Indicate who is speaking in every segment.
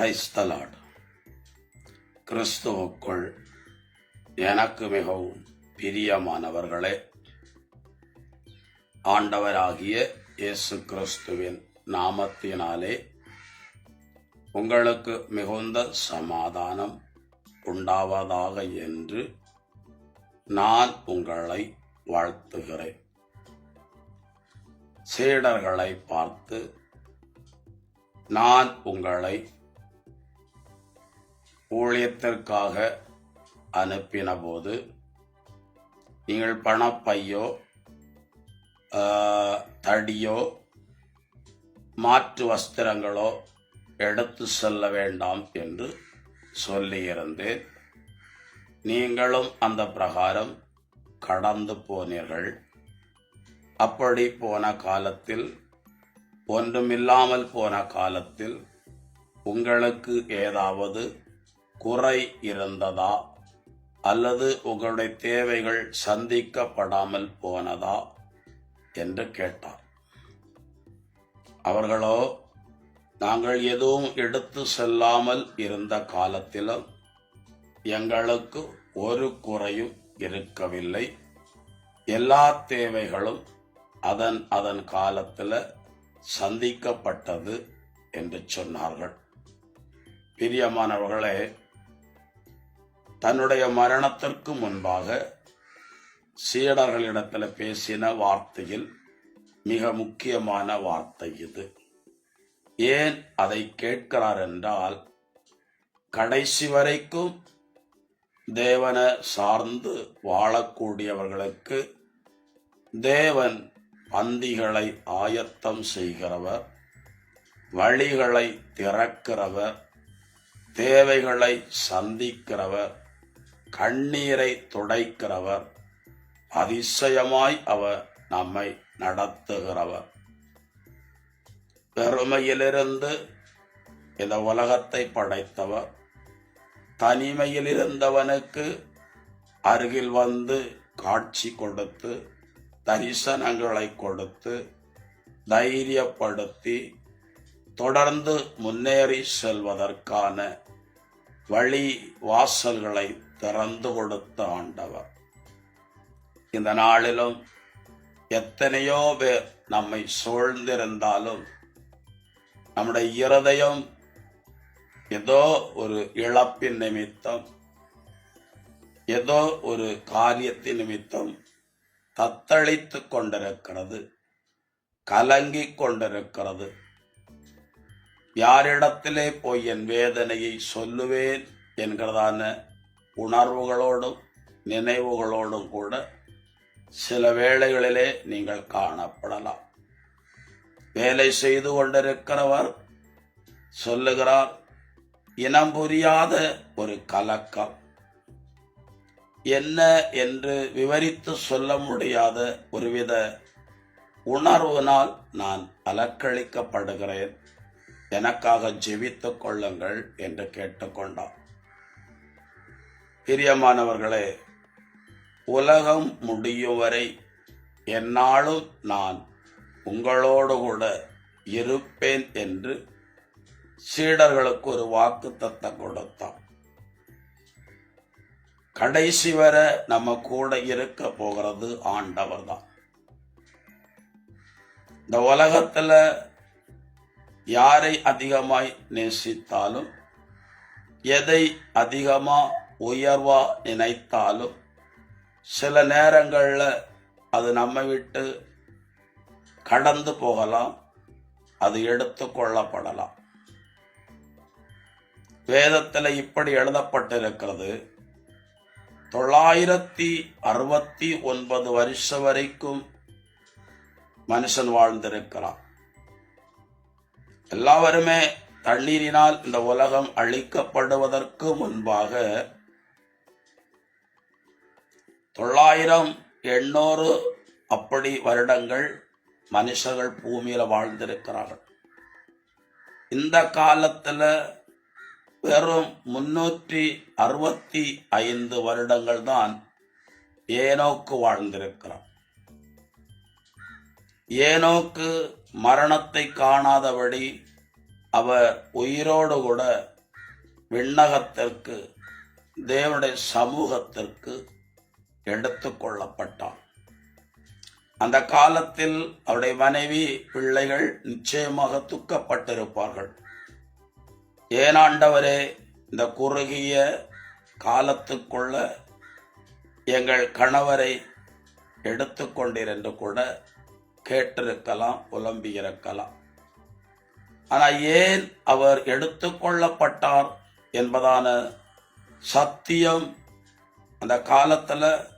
Speaker 1: கிரைஸ்தலாட் கிறிஸ்துவுக்குள் எனக்கு மிகவும் பிரியமானவர்களே ஆண்டவராகிய இயேசு கிறிஸ்துவின் நாமத்தினாலே உங்களுக்கு மிகுந்த சமாதானம் உண்டாவதாக என்று நான் உங்களை வாழ்த்துகிறேன். சீடர்களை பார்த்து நான் உங்களை ஊழியத்திற்காக அனுப்பின போது நீங்கள் பணப்பையோ தடியோ மாற்று வஸ்திரங்களோ எடுத்து செல்ல வேண்டாம் என்று சொல்லியிருந்தேன். நீங்களும் அந்த பிரகாரம் கடந்து போனீர்கள். அப்படி போன காலத்தில் ஒன்றுமில்லாமல் போன காலத்தில் உங்களுக்கு ஏதாவது குறை இருந்ததா? அல்லது உங்களுடைய தேவைகள் சந்திக்கப்படாமல் போனதா? என்று கேட்டார். அவர்களோ நாங்கள் எதுவும் எடுத்து செல்லாமல் இருந்த காலத்திலும் எங்களுக்கு ஒரு குறையும் இருக்கவில்லை. எல்லா தேவைகளும் அதன் அதன் காலத்தில் சந்திக்கப்பட்டது என்று சொன்னார்கள். பிரியமானவர்களே தன்னுடைய மரணத்திற்கு முன்பாக சீடர்களிடத்தில் பேசின வார்த்தையில் மிக முக்கியமான வார்த்தை இது. ஏன் அதை கேட்கிறார் என்றால் கடைசி வரைக்கும் தேவனை சார்ந்து வாழக்கூடியவர்களுக்கு தேவன் பந்திகளை ஆயத்தம் செய்கிறவர் வழிகளை திறக்கிறவர் தேவைகளை சந்திக்கிறவர் கண்ணீரை துடைக்கிறவர். அதிசயமாய் அவர் நம்மை நடத்துகிறவர். பெருமையிலிருந்து இந்த உலகத்தை படைத்தவர். தனிமையில் இருந்தவனுக்கு அருகில் வந்து காட்சி கொடுத்து தரிசனங்களை கொடுத்து தைரியப்படுத்தி தொடர்ந்து முன்னேறி செல்வதற்கான வழி வாசல்களை திறந்து கொடுத்த ஆண்டவர். இந்த நாளிலும் எத்தனையோ பேர் நம்மை சூழ்ந்திருந்தாலும் நம்முடைய இருதயம் ஏதோ ஒரு இழப்பின் நிமித்தம் ஏதோ ஒரு காரியத்தின் நிமித்தம் தத்தளித்துக் கொண்டிருக்கிறது கலங்கி கொண்டிருக்கிறது. யாரிடத்திலே போய் என் வேதனையை சொல்லுவேன் என்கிறதான உணர்வுகளோடும் நினைவுகளோடும் கூட சில வேளைகளிலே நீங்கள் காணப்படலாம். வேலை செய்து கொண்டிருக்கிறவர் சொல்லுகிறார் இனம் புரியாத ஒரு கலக்கம். என்ன என்று விவரித்து சொல்ல முடியாத ஒருவித உணர்வினால் நான் அலக்களிக்கப்படுகிறேன் எனக்காக ஜெபித்துக் கொள்ளுங்கள் என்று கேட்டுக்கொண்டார் பிரியமானவர்களே உலகம் முடியும் வரை என்னாலும் நான் உங்களோடு கூட இருப்பேன் என்று சீடர்களுக்கு ஒரு வாக்கு தத்தம் கொடுத்தான் கடைசி வரை நம்ம கூட இருக்க போகிறது ஆண்டவர் தான். இந்த உலகத்தில் யாரை அதிகமாய் நேசித்தாலும் எதை அதிகமாக உயர்வா நினைத்தாலும் சில நேரங்களில் அது நம்மை விட்டு கடந்து போகலாம் அது எடுத்து கொள்ளப்படலாம். வேதத்தில் இப்படி எழுதப்பட்டிருக்கிறது. தொள்ளாயிரத்தி அறுபத்தி ஒன்பது வருஷம் வரைக்கும் மனுஷன் வாழ்ந்திருக்கிறான். எல்லாவருமே தண்ணீரினால் இந்த உலகம் அழிக்கப்படுவதற்கு முன்பாக தொள்ளாயிரம் எண்ணூறு அப்படி வருடங்கள் மனுஷர்கள் பூமியில வாழ்ந்திருக்கிறார்கள். இந்த காலத்துல வெறும் முன்னூற்றி அறுபத்தி ஐந்து வருடங்கள் தான் ஏனோக்கு வாழ்ந்திருக்கிறான் ஏனோக்கு மரணத்தை காணாதபடி அவர் உயிரோடு கூட விண்ணகத்திற்கு தேவனுடைய சமூகத்திற்கு எடுத்துக்கொள்ளப்பட்டான். அந்த காலத்தில் அவருடைய மனைவி பிள்ளைகள் நிச்சயமாக துக்கப்பட்டிருப்பார்கள். ஏனாண்டவரே இந்த குறுகிய காலத்துக்குள்ள எங்கள் கணவரை எடுத்துக்கொண்டீர் என்று கூட கேட்டிருக்கலாம் புலம்பியிருக்கலாம். ஆனால் ஏன் அவர் எடுத்துக்கொள்ளப்பட்டார் என்பதான சத்தியம் அந்த காலத்தில்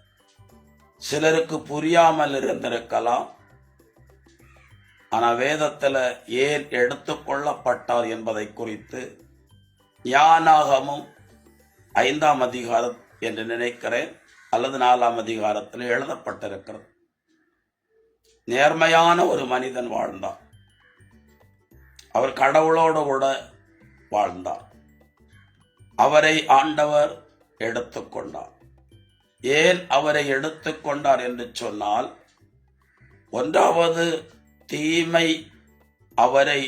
Speaker 1: சிலருக்கு புரியாமல் இருந்திருக்கலாம். ஆனால் வேதத்தில் ஏன் எடுத்துக்கொள்ளப்பட்டார் என்பதை குறித்து ஞானாகமும் ஐந்தாம் அதிகாரம் என்று நினைக்கிறேன். அல்லது நாலாம் அதிகாரத்தில் எழுதப்பட்டிருக்கிறது. நேர்மையான ஒரு மனிதன் வாழ்ந்தார் அவர் கடவுளோடு கூட வாழ்ந்தார் அவரை ஆண்டவர் எடுத்துக்கொண்டார் ஏன் அவரை எடுத்துக்கொண்டார் என்று சொன்னால் ஒன்றாவது தீமை அவரை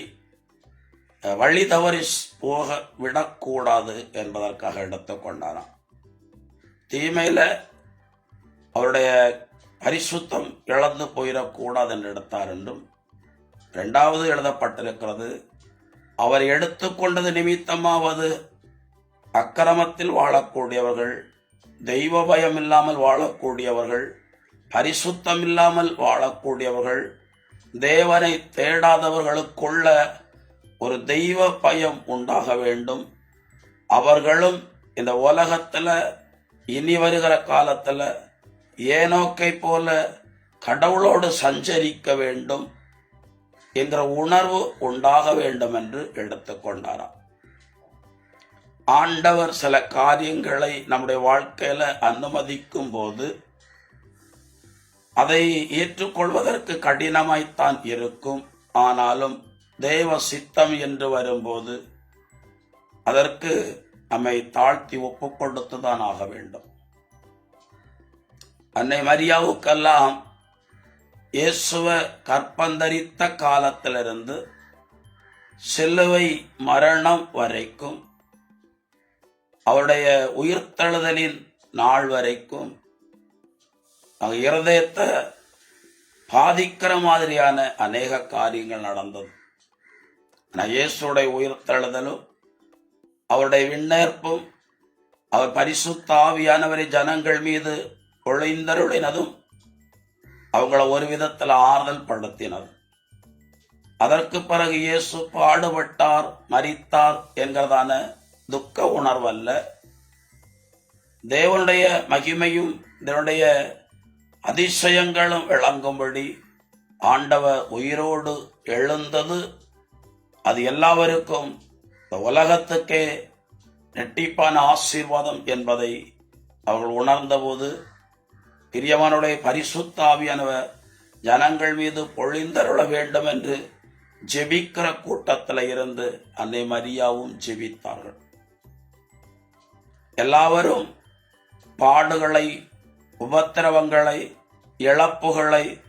Speaker 1: வழி தவறி போக விடக்கூடாது என்பதற்காக எடுத்துக்கொண்டாராம் தீமையில அவருடைய பரிசுத்தம் இழந்து போயிடக்கூடாது என்று எடுத்தார் என்றும் இரண்டாவது எழுதப்பட்டிருக்கிறது அவர் எடுத்துக்கொண்டது நிமித்தமாவது அக்கிரமத்தில் வாழக்கூடியவர்கள் தெய்வ பயம் இல்லாமல் வாழக்கூடியவர்கள் பரிசுத்தம் இல்லாமல் வாழக்கூடியவர்கள் தேவனை தேடாதவர்களுக்குள்ள ஒரு தெய்வ பயம் உண்டாக வேண்டும். அவர்களும் இந்த உலகத்தில் இனி வருகிற காலத்தில் ஏனோக்கை போல கடவுளோடு சஞ்சரிக்க வேண்டும் என்கிற உணர்வு உண்டாக வேண்டும் என்று எடுத்துக்கொண்டாராம். ஆண்டவர் சில காரியங்களை நம்முடைய வாழ்க்கையில அனுமதிக்கும் போது அதை ஏற்றுக்கொள்வதற்கு கடினமாய்த்தான் இருக்கும். ஆனாலும் தேவ சித்தம் என்று வரும்போது அதற்கு நம்மை தாழ்த்தி ஒப்பு கொடுத்து தான் ஆக வேண்டும். அன்னை மரியாவுக்கெல்லாம் இயேசுவ கற்பந்தரித்த காலத்திலிருந்து சிலுவை மரணம் வரைக்கும் அவருடைய உயிர்த்தழுதலின் நாள் வரைக்கும் அவங்க இருதயத்தை பாதிக்கிற மாதிரியான அநேக காரியங்கள் நடந்தது. ஆனால் இயேசுடைய உயிர்த்தெழுதலும் அவருடைய விண்ணேற்பும் அவர் பரிசுத்த ஆவியானவரை ஜனங்கள் மீது பொழிந்தருளினதும் அவங்கள ஒரு விதத்தில் ஆறுதல் படுத்தினது. அதற்கு பிறகு இயேசு பாடுபட்டார் மரித்தார் என்கிறதான துக்க உணர்வல்ல. தேவனுடைய மகிமையும் தேவனுடைய அதிசயங்களும் விளங்கும்படி ஆண்டவர் உயிரோடு எழுந்தது. அது எல்லாவருக்கும் இந்த உலகத்துக்கே நெட்டிப்பான ஆசீர்வாதம் என்பதை அவர்கள் உணர்ந்தபோது பிரியவனுடைய பரிசுத்த ஆவியானவர் ஜனங்கள் மீது பொழிந்தருள வேண்டும் என்று ஜெபிக்கிற கூட்டத்தில் இருந்து அன்னை மரியாவும் ஜெபித்தார்கள். எல்லாவரும் பாடுகளை உபத்திரவங்களை இழப்புகளை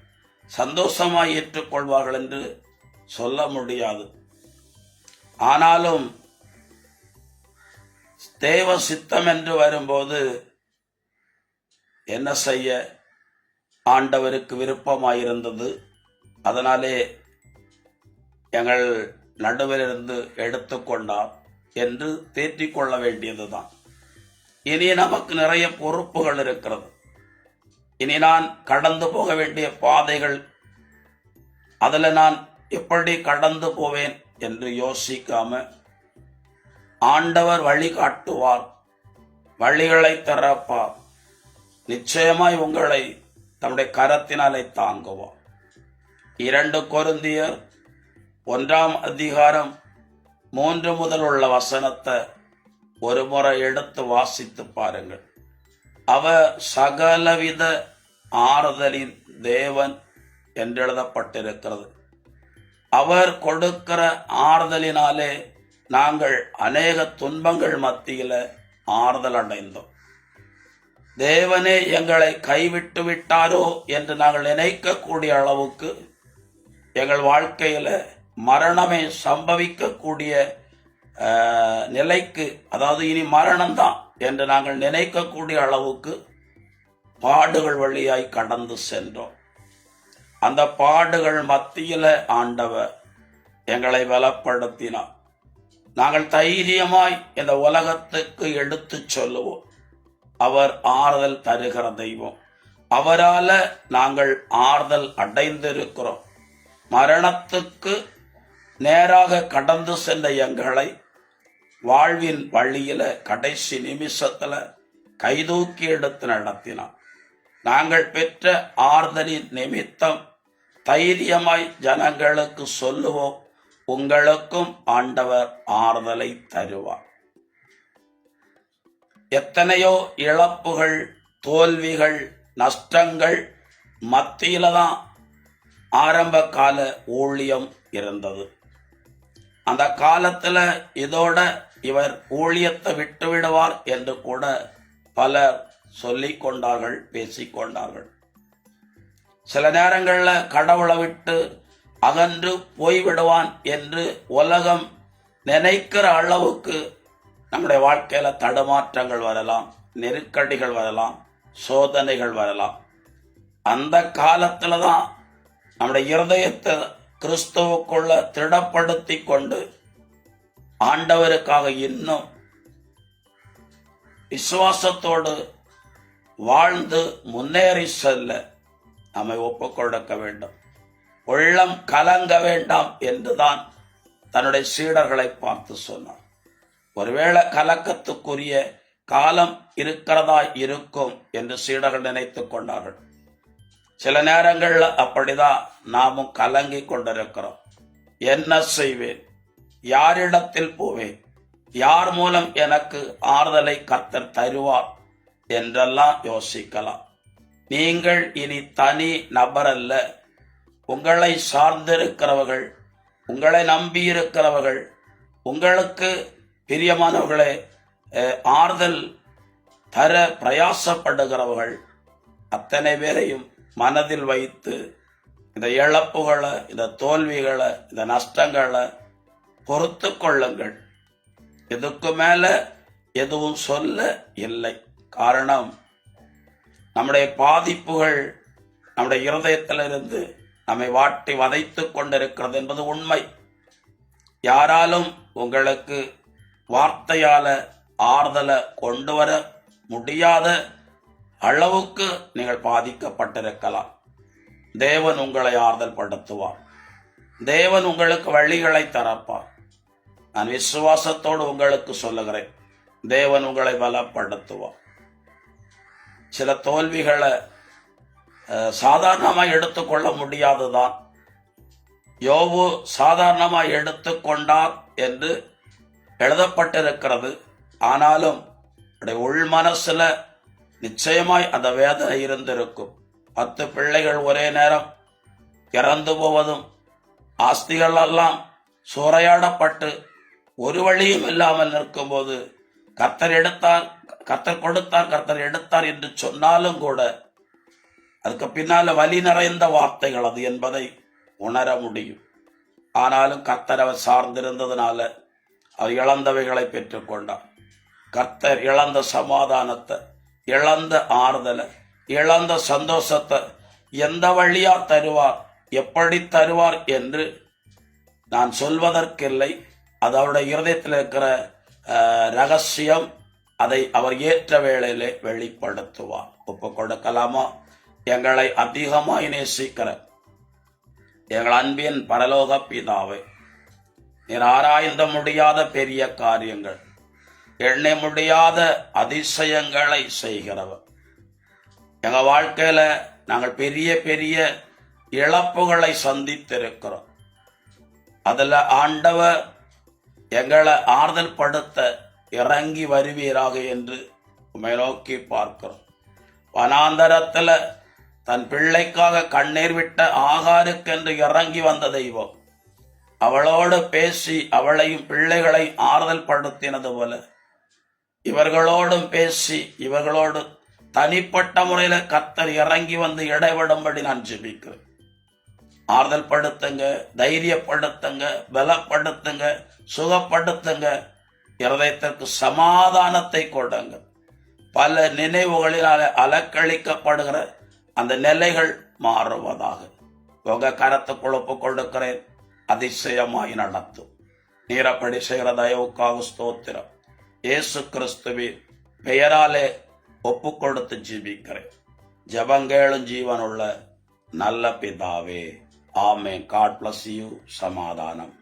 Speaker 1: சந்தோஷமாய் ஏற்றுக்கொள்வார்கள் என்று சொல்ல முடியாது. ஆனாலும் தேவ சித்தம் என்று வரும்போது என்ன செய்ய ஆண்டவருக்கு விருப்பமாயிருந்தது? அதனாலே எங்கள் நடுவிலிருந்து எடுத்துக்கொண்டார் என்று தேற்றிக்கொள்ள வேண்டியதுதான். இனி நமக்கு நிறைய பொறுப்புகள் இருக்கிறது. இனி நான் கடந்து போக வேண்டிய பாதைகள் அதில் நான் எப்படி கடந்து போவேன் என்று யோசிக்காம ஆண்டவர் வழி காட்டுவார் வழிகளை திறப்பார். நிச்சயமாய் உங்களை தம்முடைய கரத்தினாலே தாங்குவார். இரண்டு கொருந்தியர் ஒன்றாம் அதிகாரம் மூன்று முதல் உள்ள வசனத்தை ஒரு முறை எடுத்து வாசித்து பாருங்கள். அவர் சகலவித ஆறுதலின் தேவன் என்றெழுதப்பட்டிருக்கிறது அவர் கொடுக்கிற ஆறுதலினாலே நாங்கள் அநேக துன்பங்கள் மத்தியில் ஆறுதல் அடைந்தோம். தேவனே எங்களை கைவிட்டு விட்டாரோ என்று நாங்கள் நினைக்கக்கூடிய அளவுக்கு எங்கள் வாழ்க்கையில் மரணமே சம்பவிக்கக்கூடிய நிலைக்கு அதாவது இனி மரணம்தான் என்று நாங்கள் நினைக்கக்கூடிய அளவுக்கு பாடுகள் வழியாய் கடந்து சென்றோம். அந்த பாடுகள் மத்தியில் ஆண்டவர் எங்களை பலப்படுத்தினார் நாங்கள் தைரியமாய் இந்த உலகத்துக்கு எடுத்துச் சொல்லுவோம். அவர் ஆறுதல் தருகிற தெய்வம். அவரால் நாங்கள் ஆறுதல் அடைந்திருக்கிறோம். மரணத்துக்கு நேராக கடந்து சென்ற எங்களை வாழ்வின் வழியில கடைசி நிமிஷத்துல கைதூக்கி எடுத்து நடத்தினார் நாங்கள் பெற்ற ஆறுதலின் நிமித்தம் தைரியமாய் ஜனங்களுக்கு சொல்லுவோம் உங்களுக்கும் ஆண்டவர் ஆறுதலை தருவார். எத்தனையோ இழப்புகள் தோல்விகள் நஷ்டங்கள் மத்தியில தான் ஆரம்ப கால ஊழியம் இருந்தது. அந்த காலத்துல இதோட இவர் ஊழியத்தை விட்டு விடுவார் என்று கூட பலர் சொல்லிக் கொண்டார்கள் பேசிக்கொண்டார்கள் சில நேரங்களில் கடவுளை விட்டு அகன்று போய்விடுவான் என்று உலகம் நினைக்கிற அளவுக்கு நம்முடைய வாழ்க்கையில தடுமாற்றங்கள் வரலாம் நெருக்கடிகள் வரலாம் சோதனைகள் வரலாம். அந்த காலத்தில் தான் நம்முடைய இருதயத்தை கிறிஸ்துவுக்குள்ள திடப்படுத்தி கொண்டு ஆண்டவருக்காக இன்னும் விசுவாசத்தோடு வாழ்ந்து முன்னேறி செல்ல நம்மை ஒப்பு கொடுக்க வேண்டும். உள்ளம் கலங்க வேண்டாம் என்றுதான் தன்னுடைய சீடர்களை பார்த்து சொன்னார் ஒருவேளை கலக்கத்துக்குரிய காலம் இருக்கிறதா இருக்கும் என்று சீடர்கள் நினைத்துக் கொண்டார்கள். சில நேரங்களில் அப்படிதான் நாமும் கலங்கி கொண்டிருக்கிறோம். என்ன செய்வேன்? யாரிடத்தில் போவேன்? யார் மூலம் எனக்கு ஆறுதலை கர்த்தர் தருவார்? என்றெல்லாம் யோசிக்கலாம். நீங்கள் இனி தனி நபர் அல்ல உங்களை சார்ந்திருக்கிறவர்கள் உங்களை நம்பியிருக்கிறவர்கள் உங்களுக்கு பிரியமானவர்களே ஆறுதல் தர பிரயாசப்படுகிறவர்கள் அத்தனை பேரையும் மனதில் வைத்து இந்த இழப்புகளை இந்த தோல்விகளை இந்த நஷ்டங்களை பொறுத்து கொள்ளுங்கள். இதுக்கு மேல எதுவும் சொல்ல இல்லை. காரணம் நம்முடைய பாதிப்புகள் நம்முடைய இருதயத்திலிருந்து நம்மை வாட்டி வதைத்துக் கொண்டிருக்கிறது என்பது உண்மை. யாராலும் உங்களுக்கு வார்த்தையால ஆறுதலை கொண்டு வர முடியாத அளவுக்கு நீங்கள் பாதிக்கப்பட்டிருக்கலாம். தேவன் உங்களை ஆறுதல் படுத்துவார் தேவன் உங்களுக்கு வழிகளை தரப்பார். நான் விசுவாசத்தோடு உங்களுக்கு சொல்லுகிறேன். தேவன் உங்களை பலப்படுத்துவான் சில தோல்விகளை சாதாரணமாக எடுத்துக்கொள்ள முடியாதுதான். யோபு சாதாரணமாக எடுத்துக்கொண்டார் என்று எழுதப்பட்டிருக்கிறது. ஆனாலும் உள் மனசுல நிச்சயமாய் அந்த வேதனை இருந்திருக்கும். பத்து பிள்ளைகள் ஒரே நேரம் இறந்து போவதும் ஆஸ்திகள் எல்லாம் சூறையாடப்பட்டு ஒரு வழியும் இல்லாமல் நிற்கும்போது கர்த்தர் எடுத்தார் கர்த்தர் கொடுத்தார் கர்த்தர் எடுத்தார் என்று சொன்னாலும் கூட அதுக்கு பின்னால வலி நிறைந்த வார்த்தைகள் அது என்பதை உணர முடியும். ஆனாலும் கர்த்தர் அவர் சார்ந்திருந்ததுனால அவர் இழந்தவைகளை பெற்றுக்கொண்டார். கர்த்தர் இழந்த சமாதானத்தை இழந்த ஆறுதலை இழந்த சந்தோஷத்தை எந்த வழியா தருவார் எப்படி தருவார் என்று நான் சொல்வதற்கில்லை. அது அவருடைய இருதயத்தில் இருக்கிற அஹ், ரகசியம் அதை அவர் ஏற்ற வேளையிலே வெளிப்படுத்துவார். ஒப்பு கொடுக்கலாமா? எங்களை அதிகமாய் நேசிக்கிற எங்கள் அன்பின் பரலோக பிதாவை நீர் ஆராய்ந்த முடியாத பெரிய காரியங்கள் எண்ண முடியாத அதிசயங்களை செய்கிறவர். எங்க வாழ்க்கையில நாங்கள் பெரிய பெரிய இழப்புகளை சந்தித்திருக்கிறோம். அதில் ஆண்டவர் எங்களை ஆறுதல் படுத்த இறங்கி வருவீராக என்று உமை நோக்கி பார்க்கிறோம். வனாந்தரத்தில் தன் பிள்ளைக்காக கண்ணீர் விட்ட ஆகாருக்கென்று இறங்கி வந்த தெய்வம் அவளோடு பேசி அவளையும் பிள்ளைகளை ஆறுதல் படுத்தினது போல இவர்களோடும் பேசி இவர்களோடு தனிப்பட்ட முறையில் கத்தர் இறங்கி வந்து இடைவிடும்படி நான் ஜெபிக்கிறேன். ஆறுதல் படுத்துங்க தைரியப்படுத்துங்க பலப்படுத்துங்க சுகப்படுத்துங்க. இருதயத்திற்கு சமாதானத்தை கொடுங்க. பல நினைவுகளினால் அலக்கழிக்கப்படுகிற அந்த நிலைகள் மாறுவதாக. உங்க கரத்தை கொழுப்பு கொடுக்கிறேன். அதிசயமாய் நடத்தும் நீரப்படி செய்கிற தயவுக்காக ஸ்தோத்திரம். இயேசு கிறிஸ்துவின் பெயராலே ஒப்பு கொடுத்து ஜீவிக்கிறேன். ஜபங்கேளும் ஜீவனுள்ள நல்ல பிதாவே. ஆமே காட் பிளஸ் யூ சமாதானம்.